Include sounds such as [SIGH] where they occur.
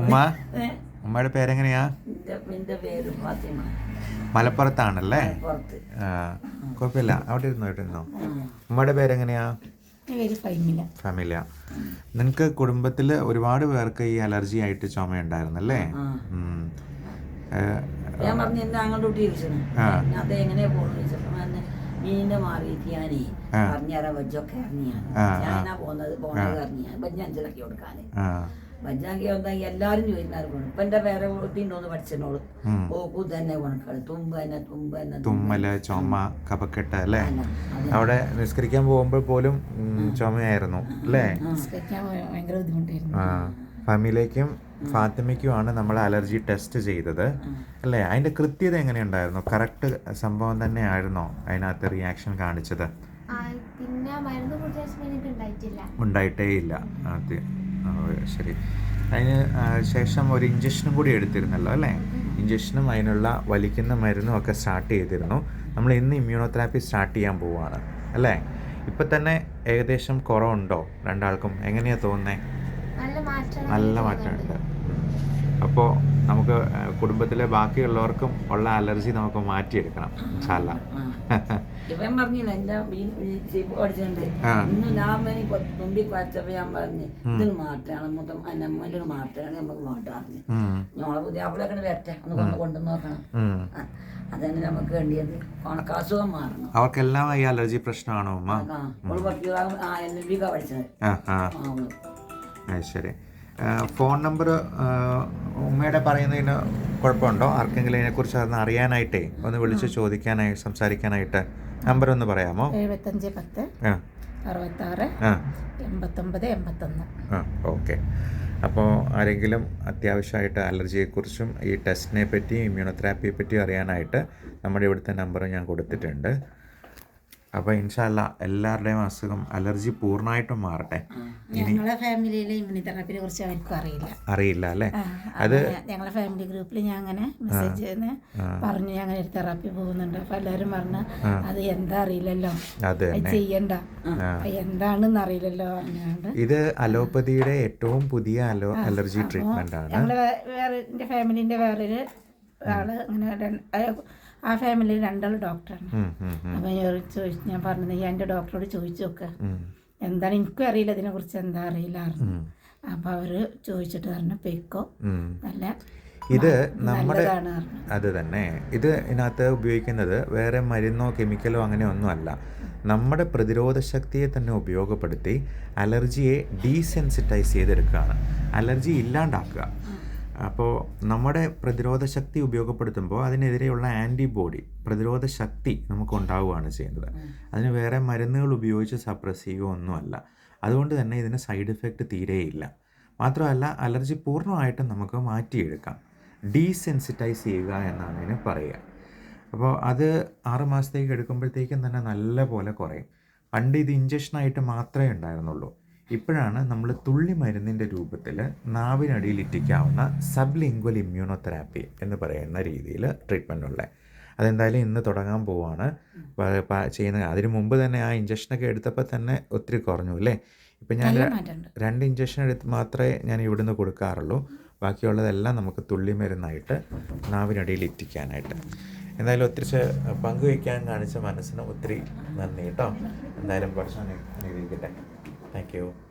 ഉമ്മ? ഉമ്മയുടെ പേരെങ്ങനെയാ? മലപ്പുറത്താണല്ലേ? കുഴപ്പമില്ല. അവിടെ ഇരുന്നോ അവിടെ ഇരുന്നോ? ഉമ്മയുടെ പേരെങ്ങനെയാ? ഫൈമില. ഫാമിലിയ നിനക്ക് കുടുംബത്തിൽ ഒരുപാട് പേർക്ക് ഈ അലർജി ആയിട്ട് ചുമയുണ്ടായിരുന്നല്ലേ? ഉം. ഏ, ഞാൻ പറഞ്ഞു എന്നെ അങ്ങോട്ട് വിളിച്ചത്. അത് എങ്ങനെയാ പോകുന്നത് മാറിയിട്ട് ഞാനേ ഇറങ്ങിയാണ് ഞാനാ പോകുന്നത് ഇറങ്ങിയാണ് ആ, വന്നാൽ എല്ലാവരും ചോദിക്കുന്നത് ഇപ്പൊ എന്റെ പേരെ കുട്ടീന്റെ പഠിച്ചതിനോട്. ഓക്കു തന്നെ കൊണക്കാൾ തുമ്പന തന്നെ തുമ്പ് തന്നെ തുമ്മൽ ചുമ കപക്കെട്ട അല്ലേ? അവിടെ നിസ്കരിക്കാൻ പോകുമ്പോൾ പോലും ചുമയായിരുന്നു അല്ലേ? ഭയങ്കര ബുദ്ധിമുട്ടായിരുന്നു. ആ ഫാമിലേക്കും ഫാത്തിമയ്ക്കുമാണ് നമ്മൾ അലർജി ടെസ്റ്റ് ചെയ്തത് അല്ലേ? അതിന്റെ കൃത്യത എങ്ങനെയുണ്ടായിരുന്നു? കറക്റ്റ് സംഭവം തന്നെ ആയിരുന്നോ അതിനകത്ത് റിയാക്ഷൻ കാണിച്ചത്? ഉണ്ടായിട്ടേ ഇല്ല അത് ശരി. അതിന് ശേഷം ഒരു ഇഞ്ചക്ഷനും കൂടി എടുത്തിരുന്നല്ലോ അല്ലേ? ഇഞ്ചക്ഷനും അതിനുള്ള വലിക്കുന്ന മരുന്നും ഒക്കെ സ്റ്റാർട്ട് ചെയ്തിരുന്നു. നമ്മൾ ഇന്ന് ഇമ്മ്യൂണോതെറാപ്പി സ്റ്റാർട്ട് ചെയ്യാൻ പോവുകയാണ് അല്ലേ? ഇപ്പം തന്നെ ഏകദേശം കുറവുണ്ടോ രണ്ടാൾക്കും? എങ്ങനെയാ തോന്നുന്നത് നല്ല മാറ്റം നല്ല മാറ്റമുണ്ട്. അപ്പോൾ നമുക്ക് കുടുംബത്തിലെ ബാക്കിയുള്ളവർക്കും ഉള്ള അലർജി നമുക്ക് മാറ്റിയെടുക്കണം ഇൻഷാല്ല [LAUGHS] ഇവൻ പറഞ്ഞില്ല എന്റെ പഠിച്ചിട്ടുണ്ട് ആ. ഇന്ന് ഞാൻ വേണി തുമ്പി കുഴച്ചപ്പോ ഞാൻ പറഞ്ഞു ഇതിന് മാറ്റാണ് മൊത്തം അന്നമ്മന്റെ മാറ്റാണ് നമുക്ക് മാറ്റാറില്ല ഉം, ഞങ്ങളെ പുതിയ അവിടെയൊക്കെ വരട്ടെ ഒന്ന് കൊണ്ട് കൊണ്ടു നോക്കണം. അതന്നെ നമുക്ക് വേണ്ടിയത്. ഉണക്ക അസുഖം മാറണം. അവർക്കെല്ലാം ഈ അലർജി പ്രശ്നമാണോ അവൾ എൽ എൽ പഠിച്ചത്. ശരി. ഫോൺ നമ്പർ ഉമ്മയുടെ പറയുന്നതിന് കുഴപ്പമുണ്ടോ? ആർക്കെങ്കിലും ഇതിനെക്കുറിച്ച് അതൊന്ന് അറിയാനായിട്ടേ ഒന്ന് വിളിച്ച് ചോദിക്കാനായി സംസാരിക്കാനായിട്ട് നമ്പർ ഒന്ന് പറയാമോ? എഴുപത്തഞ്ച് പത്ത് ആ. അറുപത്താറ് ആ. എൺപത്തൊമ്പത് എൺപത്തൊന്ന്. ആ ഓക്കെ. അപ്പോൾ ആരെങ്കിലും അത്യാവശ്യമായിട്ട് അലർജിയെക്കുറിച്ചും ഈ ടെസ്റ്റിനെ പറ്റിയും ഇമ്മ്യൂണോതെറാപ്പിയെ പറ്റിയും അറിയാനായിട്ട് നമ്മുടെ ഇവിടുത്തെ നമ്പർ ഞാൻ കൊടുത്തിട്ടുണ്ട്. അപ്പോൾ ഇൻഷാല്ല എല്ലാവരുടെയും അസുഖം അലർജി പൂർണമായിട്ടും മാറട്ടെ. ഞങ്ങളെ ഫാമിലിയിലെ ഇമ്മ്യൂണിതെറാപ്പിനെ കുറിച്ച് ആർക്കും അറിയില്ല. അറിയില്ല അല്ലേ? അത് ഞങ്ങളുടെ ഞങ്ങളെ ഫാമിലി ഗ്രൂപ്പിൽ ഞാൻ അങ്ങനെ മെസ്സേജ് ചെയ്യുന്ന. പറഞ്ഞു ഞാൻ അങ്ങനെ തെറാപ്പി പോകുന്നുണ്ട്. അപ്പൊ എല്ലാവരും പറഞ്ഞു അത് എന്താ അറിയില്ലല്ലോ. അത് ചെയ്യണ്ട. എന്താണെന്ന് അറിയില്ലല്ലോ. പറഞ്ഞുകൊണ്ട് ഇത് അലോപ്പതിയുടെ ഏറ്റവും പുതിയ അലോ അലർജി ട്രീറ്റ്മെന്റ് ആണ് ഞങ്ങൾ വേറെ ഫാമിലിന്റെ വേറൊരു ആൾ അങ്ങനെ ആ- ഫാമിലിയിൽ രണ്ടാൾ ഡോക്ടറാണ് അപ്പം ഞാൻ ചോദിച്ചു ഞാൻ പറഞ്ഞത് ഞാൻ എന്റെ ഡോക്ടറോട് ചോദിച്ചു നോക്കുക എന്താണ് എനിക്കും അറിയില്ല ഇതിനെക്കുറിച്ച് എന്താ അറിയില്ല അപ്പൊ അവർ ചോദിച്ചിട്ട് പറഞ്ഞു പെക്കോ. നല്ല ഇത് നമ്മുടെ അത് തന്നെ. ഇത് ഇതിനകത്ത് ഉപയോഗിക്കുന്നത് വേറെ മരുന്നോ കെമിക്കലോ അങ്ങനെ ഒന്നുമല്ല നമ്മുടെ പ്രതിരോധ ശക്തിയെ തന്നെ ഉപയോഗപ്പെടുത്തി അലർജിയെ ഡീസെൻസിറ്റൈസ് ചെയ്തെടുക്കുകയാണ്. അലർജി ഇല്ലാണ്ടാക്കുക. അപ്പോൾ നമ്മുടെ പ്രതിരോധ ശക്തി ഉപയോഗപ്പെടുത്തുമ്പോൾ അതിനെതിരെയുള്ള ആന്റിബോഡി പ്രതിരോധ ശക്തി നമുക്ക് ഉണ്ടാവുകയാണ് ചെയ്യുന്നത് അതിന് വേറെ മരുന്നുകൾ ഉപയോഗിച്ച് സപ്രസ് ചെയ്യുക ഒന്നുമല്ല. അതുകൊണ്ട് തന്നെ ഇതിന് സൈഡ് എഫക്റ്റ് തീരെയില്ല. മാത്രമല്ല അലർജി പൂർണമായിട്ടും നമുക്ക് മാറ്റിയെടുക്കാം. ഡീസെൻസിറ്റൈസ് ചെയ്യുക എന്നാണ് ഇതിന് പറയുക. അപ്പോൾ അത് ആറ് മാസത്തേക്ക് എടുക്കുമ്പോഴത്തേക്കും തന്നെ നല്ല പോലെ കുറയും. പണ്ട് ഇത് ഇഞ്ചക്ഷനായിട്ട് മാത്രമേ ഉണ്ടായിരുന്നുള്ളൂ. ഇപ്പോഴാണ് നമ്മൾ തുള്ളി മരുന്നിന്റെ രൂപത്തിൽ നാവിനടിയിൽ ഇറ്റിക്കാവുന്ന സബ് ലിംഗ്വൽ ഇമ്മ്യൂണോതെറാപ്പി എന്ന് പറയുന്ന രീതിയിൽ ട്രീറ്റ്മെന്റ് ഉള്ളത് അതെന്തായാലും ഇന്ന് തുടങ്ങാൻ പോവാണ്. ചെയ്യുന്നത് അതിന് മുമ്പ് തന്നെ ആ ഇഞ്ചക്ഷനൊക്കെ എടുത്തപ്പോൾ തന്നെ ഒത്തിരി കുറഞ്ഞു അല്ലേ? ഇപ്പം ഞാൻ രണ്ട് ഇഞ്ചക്ഷൻ എടുത്ത് മാത്രമേ ഞാൻ ഇവിടുന്ന് കൊടുക്കാറുള്ളൂ. ബാക്കിയുള്ളതെല്ലാം നമുക്ക് തുള്ളി മരുന്നായിട്ട് നാവിനടിയിൽ ഇറ്റിക്കാനായിട്ട് എന്തായാലും ഒത്തിരി പങ്കുവയ്ക്കാൻ കാണിച്ച മനസ്സിന് ഒത്തിരി നന്ദി കേട്ടോ. എന്തായാലും ഭക്ഷണം അനുഭവിക്കട്ടെ Thank you.